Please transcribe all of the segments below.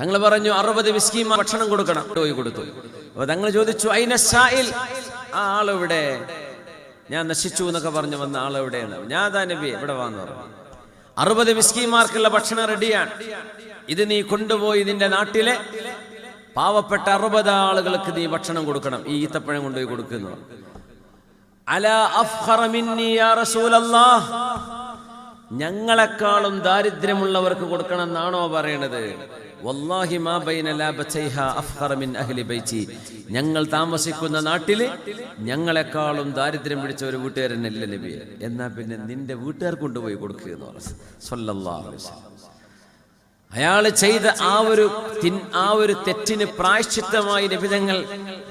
തങ്ങൾ പറഞ്ഞു അറുപത് വിസ്കി ഭക്ഷണം കൊടുക്കണം. പോയി കൊടുത്തു. അപ്പൊ തങ്ങൾ ചോദിച്ചു "അയിന സായിൽ?" ആ ആളെവിടെ? ഞാൻ നശിച്ചു എന്നൊക്കെ പറഞ്ഞു വന്ന ആളെവിടെയാണ് ഞാൻ അതാ നബി ഇവിടെ വന്നു പറഞ്ഞു. അറുപത് മിസ്കിമാർക്കുള്ള ഭക്ഷണം റെഡിയാണ്. ഇത് നീ കൊണ്ടുപോയി നിന്റെ നാട്ടിലെ പാവപ്പെട്ട അറുപത് ആളുകൾക്ക് നീ ഭക്ഷണം കൊടുക്കണം. ഈ ഈത്തപ്പഴം കൊണ്ടുപോയി കൊടുക്കുന്നു. അല അഫ്ഹറ മിന്നി യാ റസൂലല്ലാഹ് ഞങ്ങളെക്കാളും ദാരിദ്ര്യമുള്ളവർക്ക് കൊടുക്കണം എന്നാണോ പറയണത് മാ ബൈന അഫ്ഖറ മിൻ അഹ്ലി ഞങ്ങൾ താമസിക്കുന്ന നാട്ടിൽ ഞങ്ങളെക്കാളും ദാരിദ്ര്യം പിടിച്ച ഒരു വീട്ടുകാരനല്ല നബി. എന്നാ പിന്നെ നിന്റെ വീട്ടുകാർ കൊണ്ടുപോയി കൊടുക്കുക എന്ന് പറഞ്ഞു. സല്ലല്ലാഹു അലൈഹി അയാൾ ചെയ്ത ആ ഒരു ആ ഒരു തെറ്റിന് പ്രായശ്ചിത്തമായി നിബിധങ്ങൾ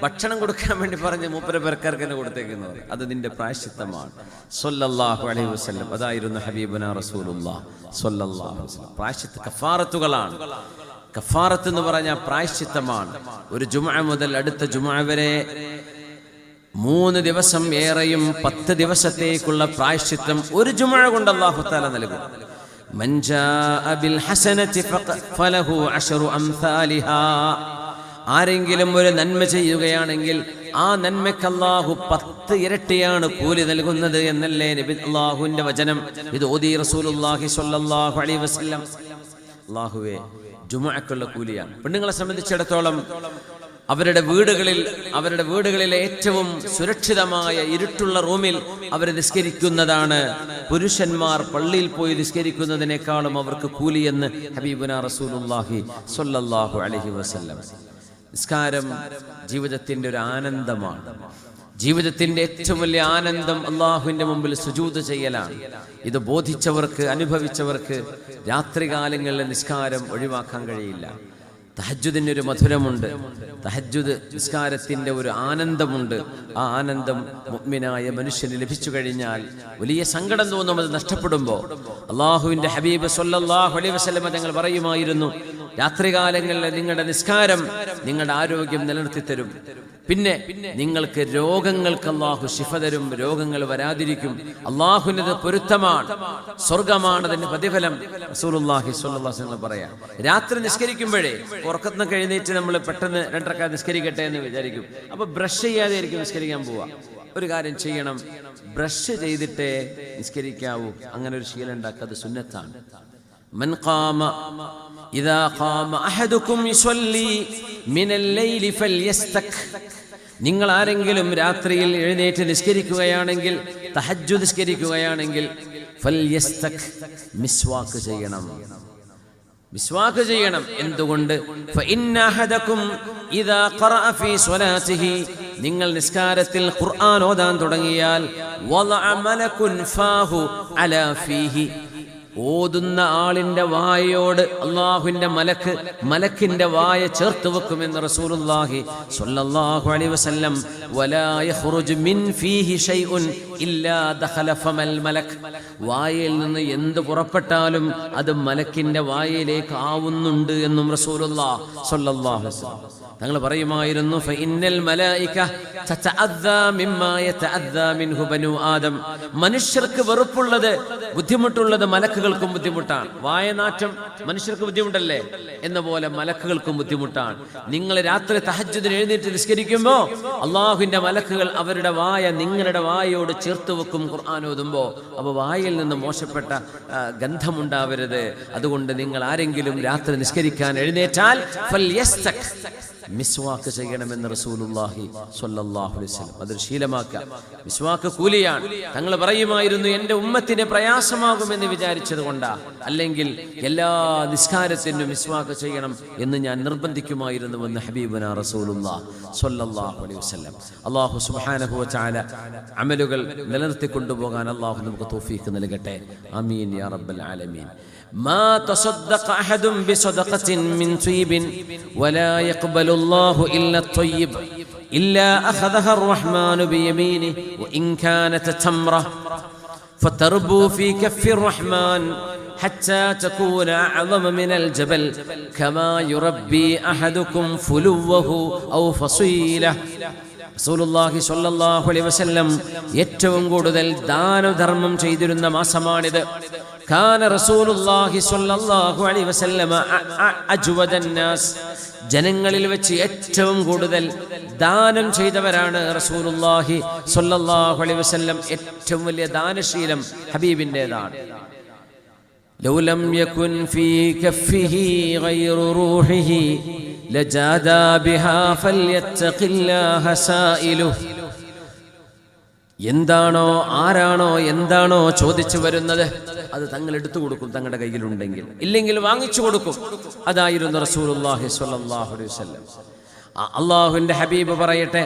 ഭക്ഷണം കൊടുക്കാൻ വേണ്ടി പറഞ്ഞ് മൂപ്പര പെരക്കാർക്കന്നെ കൊടുത്തേക്കുന്നത് അത് നിന്റെ പ്രായശ്ചിത്തമാണ്. സൊല്ലാഹു അലൈഹി വസ്ലം അതായിരുന്നു ഹബീബന റസൂലുള്ള പ്രായശ്ചിത്ത കഫാറത്ത് എന്ന് പറഞ്ഞാൽ പ്രായശ്ചിത്തമാണ്. ഒരു ജുമ മുതൽ അടുത്ത ജുമ വരെ മൂന്ന് ദിവസം ഏറെയും പത്ത് ദിവസത്തേക്കുള്ള പ്രായശ്ചിത്തം ഒരു ജുമ കൊണ്ട് അള്ളാഹുത്താല നൽകും. മഞ്ചാ അബിൽ ഹസനത്തി ഫലഹു അഷറു അംസാലിഹാ. ആരെങ്കിലും ഒരു നന്മ ചെയ്യുകയാണെങ്കിൽ ആ നന്മയ്ക്ക് അള്ളാഹു പത്ത് ഇരട്ടിയാണ് കൂലി നൽകുന്നത് എന്നല്ലേ നബി അള്ളാഹുവിന്റെ വചനം? ഇത് ഓദി റസൂലുള്ളാഹി സ്വല്ലല്ലാഹു അലൈഹി വസല്ലം. അള്ളാഹുവേ ജുമുഅക്കുള്ള കൂലിയാണ്. പെണ്ണുങ്ങളെ സംബന്ധിച്ചിടത്തോളം അവരുടെ വീടുകളിൽ അവരുടെ വീടുകളിലെ ഏറ്റവും സുരക്ഷിതമായ ഇരുട്ടുള്ള റൂമിൽ അവർ നിസ്കരിക്കുന്നതാണ്. പുരുഷന്മാർ പള്ളിയിൽ പോയി നിസ്കരിക്കുന്നതിനേക്കാളും അവർക്ക് കൂലിയെന്ന് ഹബീബുന റസൂലുള്ളാഹി സ്വല്ലല്ലാഹു അലൈഹി വസല്ലം. നിസ്കാരം ജീവിതത്തിന്റെ ഒരു ആനന്ദമാണ്. ജീവിതത്തിന്റെ ഏറ്റവും വലിയ ആനന്ദം അള്ളാഹുവിന്റെ മുമ്പിൽ സുജൂത് ചെയ്യലാണ്. ഇത് ബോധിച്ചവർക്ക് അനുഭവിച്ചവർക്ക് രാത്രികാലങ്ങളിലെ നിസ്കാരം ഒഴിവാക്കാൻ കഴിയില്ല. തഹജുദിന് ഒരു മധുരമുണ്ട്. തഹജുദ് നിസ്കാരത്തിന്റെ ഒരു ആനന്ദമുണ്ട്. ആ ആനന്ദം മുഗ്മിനായ മനുഷ്യന് ലഭിച്ചു കഴിഞ്ഞാൽ വലിയ സങ്കടം തോന്നും. അത് നഷ്ടപ്പെടുമ്പോൾ അള്ളാഹുവിന്റെ ഹബീബ് സല്ലല്ലാഹു അലൈഹി വസല്ലമ തങ്ങൾ പറയുമായിരുന്നു രാത്രികാലങ്ങളിൽ നിങ്ങളുടെ നിസ്കാരം നിങ്ങളുടെ ആരോഗ്യം നിലനിർത്തി തരും പിന്നെ നിങ്ങൾക്ക് രോഗങ്ങൾക്ക് അള്ളാഹു ശിഫ തരും രോഗങ്ങൾ വരാതിരിക്കും. അള്ളാഹുവിനത് പൊരുത്തമാണ്. സ്വർഗമാണ് അതിന്റെ പ്രതിഫലം. റസൂലുള്ളാഹി സ്വല്ലല്ലാഹു അലൈഹി പറയാം. രാത്രി നിസ്കരിക്കുമ്പോഴേ ഉറക്കത്തിന് എഴുന്നേറ്റ് നമ്മൾ പെട്ടെന്ന് രണ്ടരക്ക നിസ്കരിക്കട്ടെ എന്ന് വിചാരിക്കും. അപ്പൊ ബ്രഷ് ചെയ്യാതെ ആയിരിക്കും നിസ്കരിക്കാൻ പോവാ ഒരു കാര്യം ചെയ്യണം. ബ്രഷ് ചെയ്തിട്ടേ നിസ്കരിക്കാവൂ. അങ്ങനെ ഒരു ശീലം ഉണ്ടാക്കുക അത് സുന്നത്താണ്. من قام إذا قام أحدكم يصلي من الليل فليستك നിങ്ങൾ ആരെങ്കിലും രാത്രിയിൽ എഴുന്നേറ്റ് നിസ്കരിക്കുകയാണെങ്കിൽ തഹജ്ജു നിസ്കരിക്കുകയാണെങ്കിൽ ഫൽയസ്തക് മിസ്വാക്ക് ചെയ്യണം മിസ്വാക്ക് ചെയ്യണം എന്തുകൊണ്ട് فإن أحدكم إذا قرأ في صلاته നിങ്ങൾ നിസ്കാരത്തിൽ ഖുർആൻ ഓതാൻ തുടങ്ങിയാൽ ഓതുന്ന ആളിന്റെ വായയോട് അള്ളാഹുവിന്റെ മലക്ക് മലക്കിന്റെ വായ ചേർത്ത് വെക്കുമെന്ന് റസൂലുള്ളാഹി സ്വല്ലല്ലാഹു അലൈഹി വസല്ലം വലാ യഖ്റുജു മിൻ ഫീഹി ഷൈഉൻ വായയിൽ നിന്ന് എന്ത് പുറപ്പെട്ടാലും അത് മലക്കിന്റെ വായയിലേക്ക് ആവുന്നുണ്ട് എന്നും സ്വല്ലല്ലാഹു തങ്ങൾ പറയുമായിരുന്നു ഫഇന്നൽ മലായിക മിൻഹു ആദം. മനുഷ്യർക്ക് വെറുപ്പുള്ളത് ബുദ്ധിമുട്ടുള്ളത് മലക്കുകൾക്കും ബുദ്ധിമുട്ടാണ്. വായനാറ്റം മനുഷ്യർക്ക് ബുദ്ധിമുട്ടല്ലേ? എന്ന പോലെ മലക്കുകൾക്കും ബുദ്ധിമുട്ടാണ്. നിങ്ങൾ രാത്രി തഹജ്ജുദിന് എഴുന്നേറ്റ് നിസ്കരിക്കുമ്പോൾ അള്ളാഹുവിന്റെ മലക്കുകൾ അവരുടെ വായ നിങ്ങളുടെ വായയോട് ചേർത്ത് വെക്കും ഖുർആൻ ഓതുമ്പോൾ അപ്പോൾ വായിൽ നിന്ന് മോശപ്പെട്ട ഗന്ധമുണ്ടാവരുത്. അതുകൊണ്ട് നിങ്ങൾ ആരെങ്കിലും രാത്രി നിസ്കരിക്കാൻ എഴുന്നേറ്റാൽ മിസ്വാക്ക് ചെയ്യണമെന്ന് റസൂലുള്ളാഹി സ്വല്ലല്ലാഹു അലൈഹി വസല്ലം. അതൊരു ശീലമാക്കുക. മിസ്വാക്ക് കൂലിയാണ്. തങ്ങൾ പറയുമായിരുന്നു എന്റെ ഉമ്മത്തിന് പ്രയാസമാകുമെന്ന് വിചാരിച്ചത് കൊണ്ടാ. അല്ലെങ്കിൽ എല്ലാ നിസ്കാരത്തിനും മിസ്വാക്ക് ചെയ്യണം എന്ന് ഞാൻ നിർബന്ധിക്കുമായിരുന്നു എന്ന് ഹബീബുന റസൂലുള്ളാഹി സ്വല്ലല്ലാഹു അലൈഹി വസല്ലം. അല്ലാഹു സുബ്ഹാനഹു വ തആല അമലുകൾ നിലനിർത്തി കൊണ്ടുപോകാൻ അല്ലാഹു നമുക്ക് തൗഫീഖ് നൽകട്ടെ ആമീൻ യാ റബ്ബൽ ആലമീൻ ما تصدق أحد بصدقة من طيب ولا يقبل الله إلا الطيب إلا أخذها الرحمن بيمينه وإن كانت تمرة فتربو في كف الرحمن حتى تكون أعظم من الجبل كما يربي أحدكم فلوه أو فصيله റസൂലുള്ളാഹി സ്വല്ലല്ലാഹു അലൈഹി വസല്ലം ഏറ്റവും കൂടുതൽ ദാനധർമ്മം ചെയ്തിരുന്ന മാസമാണിത്. കാന റസൂലുള്ളാഹി സ്വല്ലല്ലാഹു അലൈഹി വസല്ലമ അജ്വദന്നാസ് ജനങ്ങളിൽ വെച്ച് ഏറ്റവും കൂടുതൽ ദാനം ചെയ്തവരാണ് റസൂലുല്ലാഹി സ്വല്ലല്ലാഹു അലൈഹി വസല്ലം. ഏറ്റവും വലിയ ദാനശീലം ഹബീബിന്റെതാണ്. ലൗലം യകുൻ ഫീ കഫിഹി ഗൈറു റൂഹിഹി ലജാദാ ബിഹാ الله സായിലു എന്താണോ ആരാണോ എന്താണോ ചോദിച്ചു വരുന്നത് അത് തങ്ങൾ എടുത്തു കൊടുക്കും തങ്ങളുടെ കയ്യിലുണ്ടെങ്കിൽ. ഇല്ലെങ്കിൽ വാങ്ങിച്ചു കൊടുക്കും. അതായിരുന്നു റസൂലുള്ളാഹി സ്വല്ലല്ലാഹു അലൈഹി വസല്ലം. അള്ളാഹുവിന്റെ ഹബീബ് പറയട്ടെ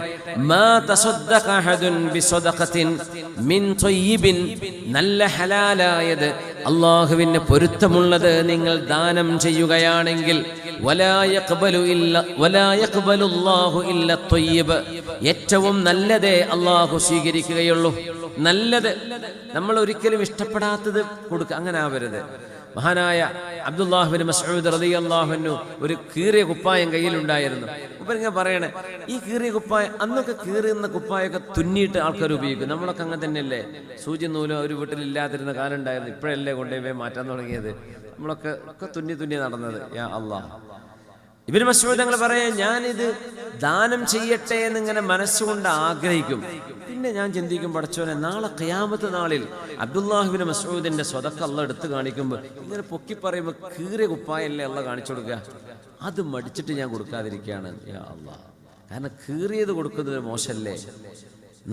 നല്ല ഹലാലായത് അള്ളാഹുവിന് പൊരുത്തമുള്ളത് നിങ്ങൾ ദാനം ചെയ്യുകയാണെങ്കിൽ ഏറ്റവും നല്ലതേ അള്ളാഹു സ്വീകരിക്കുകയുള്ളൂ. നല്ലത് നമ്മൾ ഒരിക്കലും ഇഷ്ടപ്പെടാത്തത് കൊടുക്കുക അങ്ങനെ ആവരുത് മഹാനായ അബ്ദുല്ലാഹുബിൻ മസൂദ് റളിയല്ലാഹുവിനു ഒരു കീറിയ കുപ്പായം കയ്യിലുണ്ടായിരുന്നു. ഇപ്പൊ ഇങ്ങനെ പറയണേ ഈ കീറിയ കുപ്പായം അന്നൊക്കെ കീറിയുന്ന കുപ്പായൊക്കെ തുന്നിയിട്ട് ആൾക്കാർ ഉപയോഗിക്കും. നമ്മളൊക്കെ അങ്ങനെ തന്നെയല്ലേ? സൂചി നൂലോ ഒരു വീട്ടിൽ ഇല്ലാതിരുന്ന കാലം ഉണ്ടായിരുന്നു. ഇപ്പോഴല്ലേ കൊണ്ടുപോയി മാറ്റാൻ തുടങ്ങിയത്? നമ്മളൊക്കെ ഒക്കെ തുന്നി തുന്നി നടന്നത്. യാ അള്ളാഹ്. ഇവർ മസൂദ് ഞങ്ങൾ പറയാം ഞാനിത് ദാനം ചെയ്യട്ടെ എന്നിങ്ങനെ മനസ്സുകൊണ്ട് ആഗ്രഹിക്കും. പിന്നെ ഞാൻ ചിന്തിക്കും പഠിച്ചോനെ നാളെ കയാമത്തെ നാളിൽ അബ്ദുല്ലാഹുബിന് മസൂദിന്റെ സ്വതക്ക അള്ള എടുത്ത് കാണിക്കുമ്പോൾ ഇങ്ങനെ പൊക്കി പറയുമ്പോൾ കീറിയ കുപ്പായല്ലേ അള്ള കാണിച്ചു കൊടുക്കുക? അത് മടിച്ചിട്ട് ഞാൻ കൊടുക്കാതിരിക്കുകയാണ് അള്ളാ. കാരണം കീറിയത് കൊടുക്കുന്നത് മോശല്ലേ?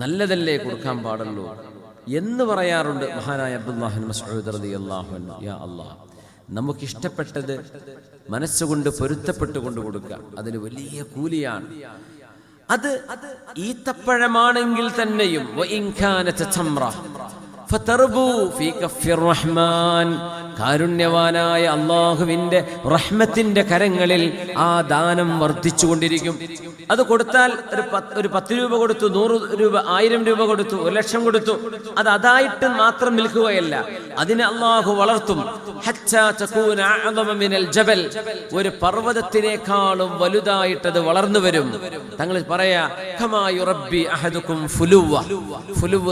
നല്ലതല്ലേ കൊടുക്കാൻ പാടുള്ളൂ? എന്ന് പറയാറുണ്ട് മഹാനായ അബ്ദുല്ലാഹിൻ മസൂദ് അള്ളാഹു അള്ളാഹ് നമുക്കിഷ്ടപ്പെട്ടത് മനസ്സുകൊണ്ട് പൊരുത്തപ്പെട്ടുകൊണ്ട് കൊടുക്കുക. അതിന് വലിയ കൂലിയാണ്. അത് ഈത്തപ്പഴമാണെങ്കിൽ തന്നെയും കാരുണ്യവാനായ അള്ളാഹുവിന്റെ റഹ്മത്തിന്റെ കരങ്ങളിൽ ആ ദാനം വർദ്ധിച്ചുകൊണ്ടിരിക്കും. അത് കൊടുത്താൽ ഒരു പത്ത് ഒരു പത്ത് രൂപ കൊടുത്തു നൂറ് രൂപ ആയിരം രൂപ കൊടുത്തു ഒരു ലക്ഷം കൊടുത്തു. അത് അതായിട്ട് മാത്രം നിൽക്കുകയല്ല. അതിനെ അള്ളാഹു വളർത്തും. ജബൽ. ഒരു പർവതത്തിനേക്കാളും അത് വളർന്നു വരും. തങ്ങൾ പറയാ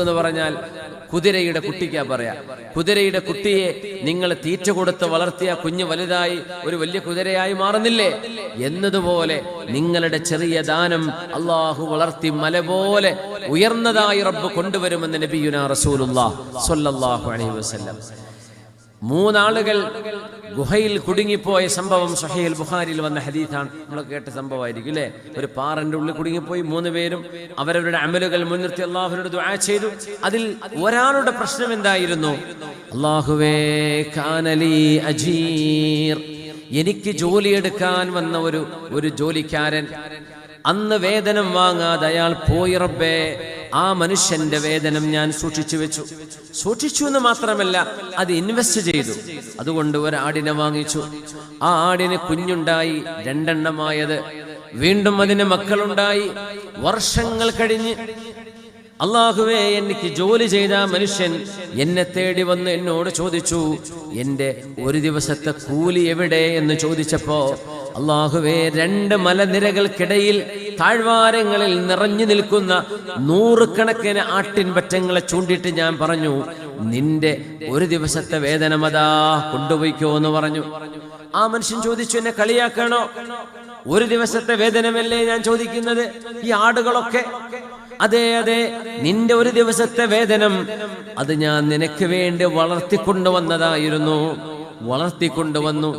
എന്ന് പറഞ്ഞാൽ കുതിരയുടെ കുട്ടിക്കാ പറയാ. കുതിരയുടെ കുട്ടിയെ നിങ്ങൾ തീറ്റ കൊടുത്ത് വളർത്തിയ കുഞ്ഞ് വലുതായി ഒരു വലിയ കുതിരയായി മാറുന്നില്ലേ? എന്നതുപോലെ നിങ്ങളുടെ ചെറിയ ദാനം അള്ളാഹു വളർത്തി മല പോലെ ഉയർന്നതായി റബ്ബ് കൊണ്ടുവരുമെന്ന് നബിയുന റസൂലുല്ലാ സ്വല്ലല്ലാഹു അലൈഹി വസല്ലം. മൂന്നാളുകൾ ഗുഹയിൽ കുടുങ്ങിപ്പോയ സംഭവം സഹേൽ ബുഹാരിയിൽ വന്ന ഹദീഥാണ് നമ്മൾ കേട്ട സംഭവമായിരിക്കും അല്ലേ ഒരു പാറന്റെ ഉള്ളിൽ കുടുങ്ങിപ്പോയി മൂന്ന് പേരും അവരവരുടെ അമലുകൾ മുൻനിർത്തി അള്ളാഹുവിനോട് ദുആ ചെയ്തു. അതിൽ ഒരാളുടെ പ്രശ്നം എന്തായിരുന്നു? അള്ളാഹുവേ കാനലി അജീർ. എനിക്ക് ജോലിയെടുക്കാൻ വന്ന ഒരു ഒരു ജോലിക്കാരൻ അന്ന് വേതനം വാങ്ങാതെ അയാൾ പോയി റബ്ബേ. ആ മനുഷ്യന്റെ വേതനം ഞാൻ സൂക്ഷിച്ചു വെച്ചു. സൂക്ഷിച്ചു എന്ന് മാത്രമല്ല അത് ഇൻവെസ്റ്റ് ചെയ്തു. അതുകൊണ്ട് ഒരു ആടിനെ വാങ്ങിച്ചു. ആ ആടിന് കുഞ്ഞുണ്ടായി രണ്ടെണ്ണമായത്. വീണ്ടും അതിന് മക്കളുണ്ടായി. വർഷങ്ങൾ കഴിഞ്ഞ് അള്ളാഹുവേ എനിക്ക് ജോലി ചെയ്ത മനുഷ്യൻ എന്നെ തേടി വന്ന് എന്നോട് ചോദിച്ചു എന്റെ ഒരു ദിവസത്തെ കൂലി എവിടെ? എന്ന് ചോദിച്ചപ്പോ അള്ളാഹുവേ രണ്ട് മലനിരകൾക്കിടയിൽ താഴ്വാരങ്ങളിൽ നിറഞ്ഞു നിൽക്കുന്ന നൂറുകണക്കിന് ആട്ടിൻ പറ്റങ്ങളെ ചൂണ്ടിയിട്ട് ഞാൻ പറഞ്ഞു നിന്റെ ഒരു ദിവസത്തെ വേതനമതാ കൊണ്ടുപോയിക്കോ എന്ന് പറഞ്ഞു. ആ മനുഷ്യൻ ചോദിച്ചു എന്നെ കളിയാക്കണോ? ഒരു ദിവസത്തെ വേതനമല്ലേ? ഞാൻ ചോദിക്കുന്നത് ഈ ആടുകളൊക്കെ. അതെ അതെ നിന്റെ ഒരു ദിവസത്തെ വേതനം അത് ഞാൻ നിനക്ക് വേണ്ടി വളർത്തിക്കൊണ്ടുവന്നതായിരുന്നു. വളർത്തിക്കൊണ്ടുവന്നു.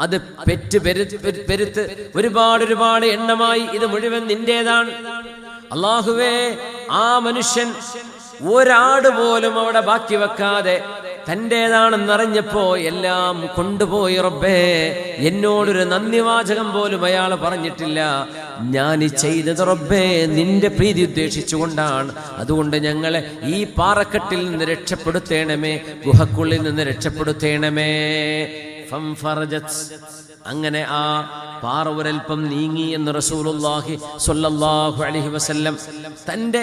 അത് പെറ്റ് പെരു- പെരു- പെരുത്ത് ഒരുപാട് ഒരുപാട് എണ്ണമായി ഇത് മുഴുവൻ നിന്റേതാണ്. അള്ളാഹുവേ ആ മനുഷ്യൻ ഒരാട് പോലും അവിടെ ബാക്കി വെക്കാതെ തന്റെതാണെന്നറിഞ്ഞപ്പോ എല്ലാം കൊണ്ടുപോയി റബ്ബേ. എന്നോടൊരു നന്ദിവാചകം പോലും അയാൾ പറഞ്ഞിട്ടില്ല. ഞാൻ ചെയ്തത് റബ്ബേ നിന്റെ പ്രീതി ഉദ്ദേശിച്ചുകൊണ്ടാണ്. അതുകൊണ്ട് ഞങ്ങളെ ഈ പാറക്കെട്ടിൽ നിന്ന് രക്ഷപ്പെടുത്തേണമേ ഗുഹക്കുള്ളിൽ നിന്ന് രക്ഷപ്പെടുത്തേണമേ. അങ്ങനെ ആ പാറ ഒരൽപ്പം നീങ്ങി എന്ന് റസൂലുള്ളാഹി സ്വല്ലല്ലാഹു അലൈഹി വസല്ലം തന്റെ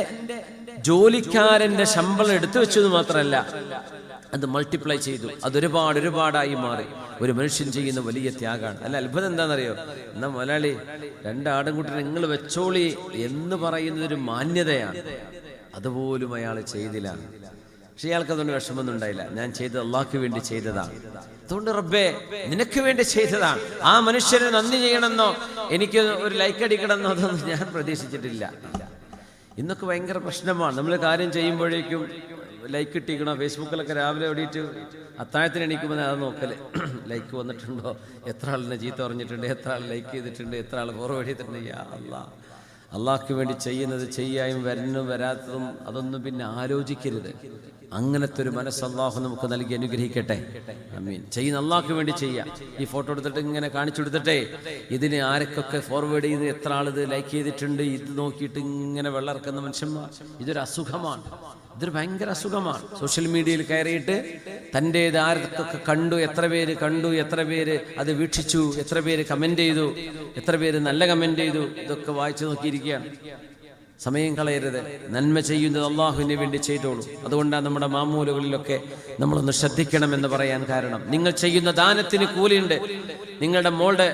ജോലിക്കാരന്റെ ശമ്പളം എടുത്തു വെച്ചത് മാത്രമല്ല അത് മൾട്ടിപ്ലൈ ചെയ്തു. അതൊരുപാട് ഒരുപാടായി മാറി. ഒരു മനുഷ്യൻ ചെയ്യുന്ന വലിയ ത്യാഗമാണ്. അല്ല അത്ഭുതം എന്താണെന്നറിയോ? എന്നാ മലയാളി രണ്ടാടും കൂട്ടി നിങ്ങൾ വെച്ചോളി എന്ന് പറയുന്നതൊരു മാന്യതയാണ്. അതുപോലും അയാൾ ചെയ്തില്ല. പക്ഷെ ഇയാൾക്ക് അതുകൊണ്ട് വിഷമമൊന്നും ഉണ്ടായില്ല. ഞാൻ ചെയ്തത് അള്ളാഹ്ക്ക് വേണ്ടി ചെയ്തതാണ്. അതുകൊണ്ട് റബ്ബേ നിനക്ക് വേണ്ടി ചെയ്തതാണ്. ആ മനുഷ്യന് നന്ദി ചെയ്യണമെന്നോ എനിക്ക് ഒരു ലൈക്ക് അടിക്കണമെന്നോ അതൊന്നും ഞാൻ പ്രതീക്ഷിച്ചിട്ടില്ല. ഇന്നൊക്കെ ഭയങ്കര പ്രശ്നമാണ്. നമ്മൾ കാര്യം ചെയ്യുമ്പോഴേക്കും ലൈക്ക് കിട്ടിക്കണോ ഫേസ്ബുക്കിലൊക്കെ രാവിലെ ഓടിയിട്ട് അത്താഴത്തിന് എണീക്കുമ്പോൾ അത് നോക്കൽ. ലൈക്ക് വന്നിട്ടുണ്ടോ? എത്ര ആളിനെ ചീത്ത പറഞ്ഞിട്ടുണ്ട്? എത്ര ആൾ ലൈക്ക് ചെയ്തിട്ടുണ്ട്? എത്ര ആൾ ഫോർവേഡ് ചെയ്തിട്ടുണ്ട്? യാ അല്ലാ അള്ളാഹ്ക്ക് വേണ്ടി ചെയ്യുന്നത് ചെയ്യായും വരുന്നതും വരാത്തതും അതൊന്നും പിന്നെ ആലോചിക്കരുത്. അങ്ങനത്തെ ഒരു മനസ്സ് അള്ളാഹു നമുക്ക് നൽകി അനുഗ്രഹിക്കട്ടെ. ചെയ്യുന്ന അള്ളാഹ്ക്ക് വേണ്ടി ചെയ്യാം. ഈ ഫോട്ടോ എടുത്തിട്ട് ഇങ്ങനെ കാണിച്ചു കൊടുത്തിട്ടേ. ഇതിന് ആരൊക്കെ ഫോർവേഡ് ചെയ്ത് എത്ര ആളിത് ലൈക്ക് ചെയ്തിട്ടുണ്ട് ഇത് നോക്കിയിട്ട് ഇങ്ങനെ വെള്ളം ഇറക്കുന്ന മനുഷ്യന്മാർ. ഇതൊരു അസുഖമാണ്. ഇതൊരു ഭയങ്കര അസുഖമാണ്. സോഷ്യൽ മീഡിയയിൽ കയറിയിട്ട് തന്റെ ആർക്കൊക്കെ കണ്ടു എത്ര പേര് കണ്ടു എത്ര പേര് അത് വീക്ഷിച്ചു എത്ര പേര് കമന്റ് ചെയ്തു എത്ര പേര് നല്ല കമന്റ് ചെയ്തു ഇതൊക്കെ വായിച്ചു നോക്കിയിരിക്കുകയാണ്. സമയം കളയരുത്. നന്മ ചെയ്യുന്നത് അള്ളാഹുവിന് വേണ്ടി ചെയ്തോളൂ. അതുകൊണ്ടാണ് നമ്മുടെ മാമൂലുകളിലൊക്കെ നമ്മളൊന്ന് ശ്രദ്ധിക്കണമെന്ന് പറയാൻ കാരണം. നിങ്ങൾ ചെയ്യുന്ന ദാനത്തിന് കൂലിയുണ്ട്. നിങ്ങളുടെ മോളുടെ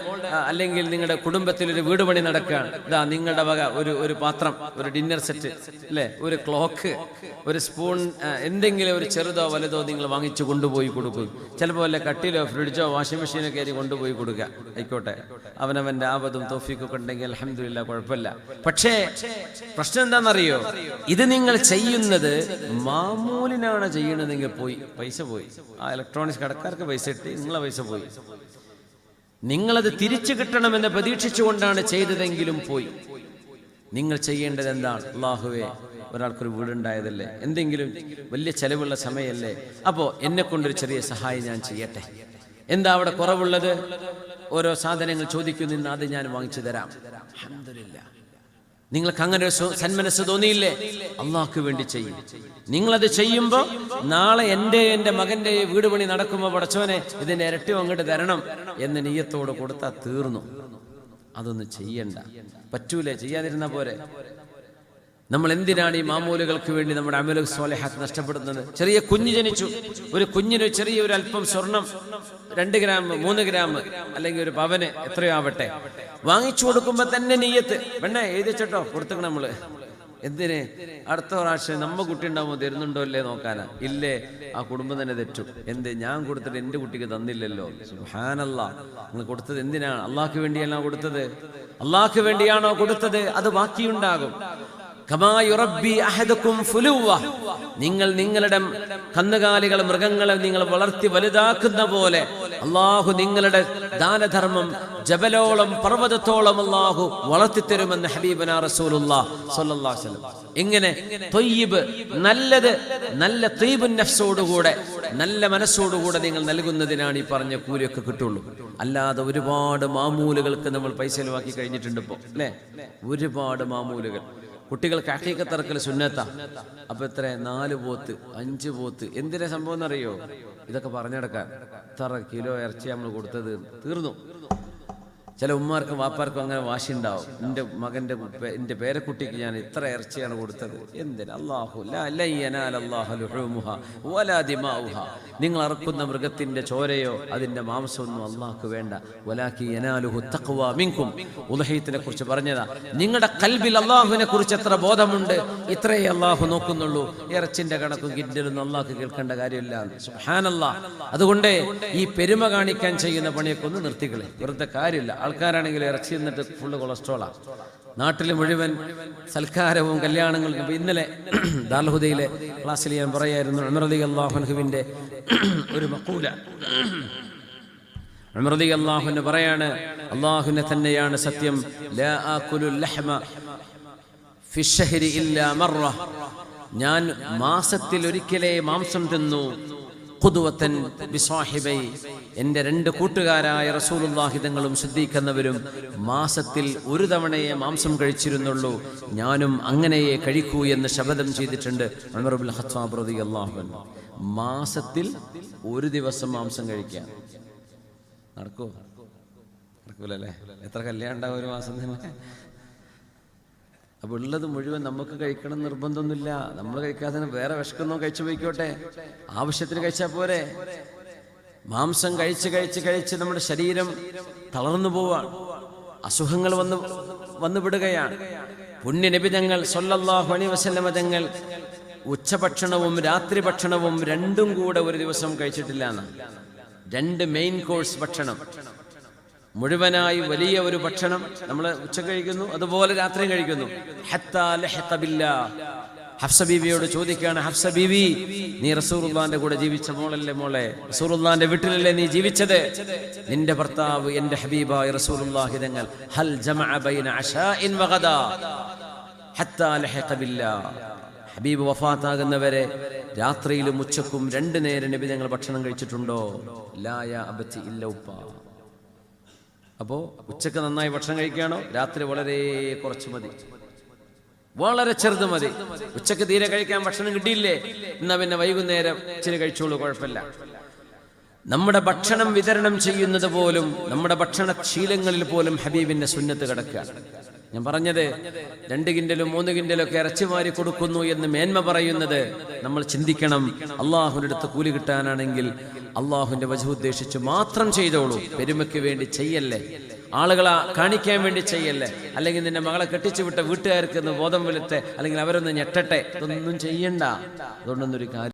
അല്ലെങ്കിൽ നിങ്ങളുടെ കുടുംബത്തിൽ ഒരു വീട് പണി നടക്കുകയാണ്. ഇതാ നിങ്ങളുടെ വക ഒരു ഒരു പാത്രം ഒരു ഡിന്നർ സെറ്റ് അല്ലേ? ഒരു ക്ലോക്ക് ഒരു സ്പൂൺ എന്തെങ്കിലും ഒരു ചെറുതോ വലുതോ നിങ്ങൾ വാങ്ങിച്ചു കൊണ്ടുപോയി കൊടുക്കും. ചിലപ്പോൾ വല്ല കട്ടിലോ ഫ്രിഡ്ജോ വാഷിംഗ് മെഷീനോ കയറി കൊണ്ടുപോയി കൊടുക്കുക. ആയിക്കോട്ടെ. അവനവന്റെ ആപതും തോഫിക്കൊക്കെ ഉണ്ടെങ്കിൽ അലഹമില്ല കുഴപ്പമില്ല. പക്ഷേ പ്രശ്നം എന്താണെന്നറിയോ? ഇത് നിങ്ങൾ ചെയ്യുന്നത് മാമൂലിനാണ് ചെയ്യണതെങ്കിൽ പോയി പൈസ പോയി. ആ ഇലക്ട്രോണിക്സ് കടക്കാർക്ക് പൈസ കിട്ടി നിങ്ങളെ പൈസ പോയി. നിങ്ങളത് തിരിച്ചു കിട്ടണമെന്ന് പ്രതീക്ഷിച്ചുകൊണ്ടാണ് ചെയ്തതെങ്കിലും പോയി. നിങ്ങൾ ചെയ്യേണ്ടത് എന്താണ്? അള്ളാഹുവേ ഒരാൾക്കൊരു വീടുണ്ടായതല്ലേ? എന്തെങ്കിലും വലിയ ചെലവുള്ള സമയമല്ലേ അപ്പോൾ എന്നെ കൊണ്ടൊരു ചെറിയ സഹായം ഞാൻ ചെയ്യട്ടെ. എന്താ അവിടെ കുറവുള്ളത്? ഓരോ സാധനങ്ങൾ ചോദിക്കുന്നു അത് ഞാൻ വാങ്ങിച്ചു തരാം. നിങ്ങൾക്ക് അങ്ങനെ സന്മനസ് തോന്നിയില്ലേ? അള്ളാഹ്ക്ക് വേണ്ടി ചെയ്യും. നിങ്ങളത് ചെയ്യുമ്പോൾ നാളെ എന്റെ എന്റെ മകന്റെ വീട് പണി നടക്കുമ്പോൾ പടച്ചവനെ ഇതിന്റെ ഇരട്ടി അങ്ങോട്ട് തരണം എന്ന് നീയത്തോട് കൊടുത്താൽ തീർന്നു. അതൊന്നും ചെയ്യണ്ട. പറ്റൂലേ? ചെയ്യാതിരുന്ന പോരെ? നമ്മൾ എന്തിനാണ് ഈ മാമൂലുകൾക്ക് വേണ്ടി നമ്മുടെ അമലു സ്വാലിഹാത്ത് നഷ്ടപ്പെടുന്നത്? ചെറിയ കുഞ്ഞ് ജനിച്ചു. ഒരു കുഞ്ഞിന് ചെറിയ ഒരു അല്പം സ്വർണം രണ്ട് ഗ്രാം മൂന്ന് ഗ്രാം അല്ലെങ്കിൽ ഒരു പവന് എത്രയോ ആവട്ടെ. വാങ്ങിച്ചു കൊടുക്കുമ്പോ തന്നെ നീയത്ത് പെണ്ണെ എഴുതിച്ചട്ടോ കൊടുത്തക്കണം നമ്മൾ. എന്തിന്? അടുത്ത പ്രാവശ്യം നമ്മ കുട്ടി ഉണ്ടാവുമ്പോൾ തരുന്നുണ്ടോ അല്ലേ നോക്കാനാ? ഇല്ലേ. ആ കുടുംബം തന്നെ തെറ്റു. എന്ത്? ഞാൻ കൊടുത്തിട്ട് എന്റെ കുട്ടിക്ക് തന്നില്ലല്ലോ. സുഹാനല്ല നിങ്ങൾ കൊടുത്തത് എന്തിനാണ്? അള്ളാഹ്ക്ക് വേണ്ടിയല്ലോ കൊടുത്തത്? അള്ളാഹ്ക്ക് വേണ്ടിയാണോ കൊടുത്തത്? അത് ബാക്കിയുണ്ടാകും. നിങ്ങൾ നിങ്ങളുടെ കന്നുകാലികൾ മൃഗങ്ങളെ നിങ്ങൾ വളർത്തി വലുതാക്കുന്ന പോലെ അള്ളാഹു നിങ്ങളുടെ ദാനധർമ്മം ജബലോളം പർവതത്തോളം അള്ളാഹു വളർത്തിത്തരുമെന്ന് ഹബീബന ഇങ്ങനെ നല്ലത് നല്ല തീബുൻ നഫ്സോടുകൂടെ നല്ല മനസ്സോടുകൂടെ നിങ്ങൾ നൽകുന്നതിനാണ് ഈ പറഞ്ഞ കൂലിയൊക്കെ കിട്ടുള്ളൂ. അല്ലാതെ ഒരുപാട് മാമൂലുകൾക്ക് നമ്മൾ പൈസ ചെലവാക്കി കഴിഞ്ഞിട്ടുണ്ട് ഇപ്പോൾ അല്ലേ? ഒരുപാട് മാമൂലുകൾ. കുട്ടികൾക്ക് അക്കീക്കത്തിറക്കൽ സുന്നത്ത. അപ്പൊ എത്ര നാല് പോത്ത് അഞ്ച് പോത്ത്. എന്തിനാ സംഭവം എന്നറിയോ? ഇതൊക്കെ പറഞ്ഞെടുക്കാൻ ഇത്ര കിലോ ഇറച്ചി നമ്മൾ കൊടുത്തത്? തീർന്നു. ചില ഉമ്മാർക്കും വാപ്പാർക്കും അങ്ങനെ വാശി ഉണ്ടാവും എന്റെ മകന്റെ എന്റെ പേരക്കുട്ടിക്ക് ഞാൻ ഇത്ര ഇറച്ചിയാണ് കൊടുത്തത്. എന്തിന്? അള്ളാഹു. നിങ്ങൾ അറക്കുന്ന മൃഗത്തിന്റെ ചോരയോ അതിന്റെ മാംസമൊന്നും അള്ളാഹ്ക്ക് വേണ്ട. വലാക്കി എനാലുഹു തഖ്വ മിങ്കും കുറിച്ച് പറഞ്ഞതാ. നിങ്ങളുടെ കൽബിൽ അള്ളാഹുവിനെ കുറിച്ച് എത്ര ബോധമുണ്ട്? ഇത്രയേ അള്ളാഹു നോക്കുന്നുള്ളൂ. ഇറച്ചിന്റെ കണക്കും കിൻഡലൊന്നും അള്ളാഹ്ക്ക് കേൾക്കേണ്ട കാര്യമില്ല. അതുകൊണ്ട് ഈ പെരുമ കാണിക്കാൻ ചെയ്യുന്ന പണിയൊക്കെ ഒന്ന് നിർത്തിക്കളെ. വെറുതെ കാര്യമില്ല. ആൾക്കാരാണെങ്കിൽ ഇറച്ചി എന്നിട്ട് ഫുള്ള് കൊളസ്ട്രോളാണ് നാട്ടിൽ മുഴുവൻ സൽക്കാരവും കല്യാണങ്ങളും ഇപ്പൊ ഇന്നലെ ദാൽഹുദയിലെ ക്ലാസ്സിൽ ഞാൻ പറയായിരുന്നു അമൃതി അള്ളാഹുഹുവിന്റെ ഒരു മക്കൂല. അമൃതി അള്ളാഹുന് പറയാണ് അള്ളാഹുനെ തന്നെയാണ് സത്യം. ഞാൻ മാസത്തിൽ ഒരിക്കലേ മാംസം തിന്നു. ഖുദ്വത്തൻ ബിസാഹിബൈ രണ്ട് കൂട്ടുകാരായ റസൂലുള്ളാഹിതങ്ങളും ശുദ്ധിക്കുന്നവരും മാസത്തിൽ ഒരു തവണയെ മാംസം കഴിച്ചിരുന്നുള്ളൂ. ഞാനും അങ്ങനെയേ കഴിക്കൂ എന്ന് ശപഥം ചെയ്തിട്ടുണ്ട് മാസത്തിൽ ഒരു ദിവസം മാംസം കഴിക്കാം. നടക്കൂ. നടക്കൂലല്ലേ? എത്ര കല്യാണം ഉണ്ടാവും ഒരു മാസം? തന്നെ അപ്പൊ ഉള്ളത് മുഴുവൻ നമുക്ക് കഴിക്കണം നിർബന്ധമൊന്നുമില്ല. നമ്മൾ കഴിക്കാതെ വേറെ വിശക്കുന്നോ കഴിച്ചു പോയിക്കോട്ടെ. ആവശ്യത്തിന് കഴിച്ചാൽ പോരെ. മാംസം കഴിച്ച് കഴിച്ച് കഴിച്ച് നമ്മുടെ ശരീരം തളർന്നു പോവാണ്. അസുഖങ്ങൾ വന്ന് വന്നുവിടുകയാണ് പുണ്യ നബി തങ്ങൾ സല്ലല്ലാഹു അലൈഹി വസല്ലമ തങ്ങൾ ഉച്ചഭക്ഷണവും രാത്രി ഭക്ഷണവും രണ്ടും കൂടെ ഒരു ദിവസം കഴിച്ചിട്ടില്ല രണ്ട് മെയിൻ കോഴ്സ് ഭക്ഷണം. മുഴുവനായി വലിയ ഒരു ഭക്ഷണം നമ്മൾ ഉച്ച കഴിക്കുന്നു അതുപോലെ രാത്രിയും കഴിക്കുന്നു. ഹഫ്സ ബീവിയോട് ചോദിക്കുകയാണ് ഹഫ്സ ബീവി നീ റസൂറുല്ലാന്റെ കൂടെ ജീവിച്ച മോളല്ലേ മോളെ? റസൂറുല്ലാന്റെ വീട്ടിലല്ലേ നീ ജീവിച്ചത്? നിന്റെ ഭർത്താവ് എന്റെ ഹബീബായ റസൂലുള്ളാഹി തങ്ങൾ ഹൽ. ഹബീബ് വഫാത്താകുന്നവരെ രാത്രിയിലും ഉച്ചക്കും രണ്ടു നേരം നബി ഞങ്ങൾ ഭക്ഷണം കഴിച്ചിട്ടുണ്ടോ? ലായ അബത്തി ഇല്ല ഉപ്പ. അപ്പോ ഉച്ചയ്ക്ക് നന്നായി ഭക്ഷണം കഴിക്കുകയാണോ? രാത്രി വളരെ കുറച്ച് മതി. വളരെ ചെറുത് മതി. ഉച്ചയ്ക്ക് തീരെ കഴിക്കാൻ ഭക്ഷണം കിട്ടിയില്ലേ? എന്നാ പിന്നെ വൈകുന്നേരം ഇച്ചിരി കഴിച്ചോളൂ കുഴപ്പമില്ല. നമ്മുടെ ഭക്ഷണം വിതരണം ചെയ്യുന്നത് പോലും നമ്മുടെ ഭക്ഷണ ശീലങ്ങളിൽ പോലും ഹബീബിന്റെ സുന്നത്ത് കിടക്കുക. ഞാൻ പറഞ്ഞത് രണ്ട് കിൻഡലും മൂന്ന് കിൻഡലും ഒക്കെ ഇറച്ചി മാറി കൊടുക്കുന്നു എന്ന് മേന്മ പറയുന്നത് നമ്മൾ ചിന്തിക്കണം. അള്ളാഹുവിന്റെ അടുത്ത് കൂലി കിട്ടാനാണെങ്കിൽ അള്ളാഹുവിന്റെ വജു ഉദ്ദേശിച്ച് മാത്രം ചെയ്തോളൂ. പെരുമയ്ക്ക് വേണ്ടി ചെയ്യല്ലേ? ആളുകളെ കാണിക്കാൻ വേണ്ടി ചെയ്യല്ലേ? അല്ലെങ്കിൽ നിന്റെ മകളെ കെട്ടിച്ചു വിട്ട വീട്ടുകാർക്ക് ബോധം വെളുത്തെ അല്ലെങ്കിൽ അവരൊന്ന് ഞെട്ടട്ടെ? ഇതൊന്നും ചെയ്യണ്ട. അതുകൊണ്ടൊന്നൊരു കാര്യം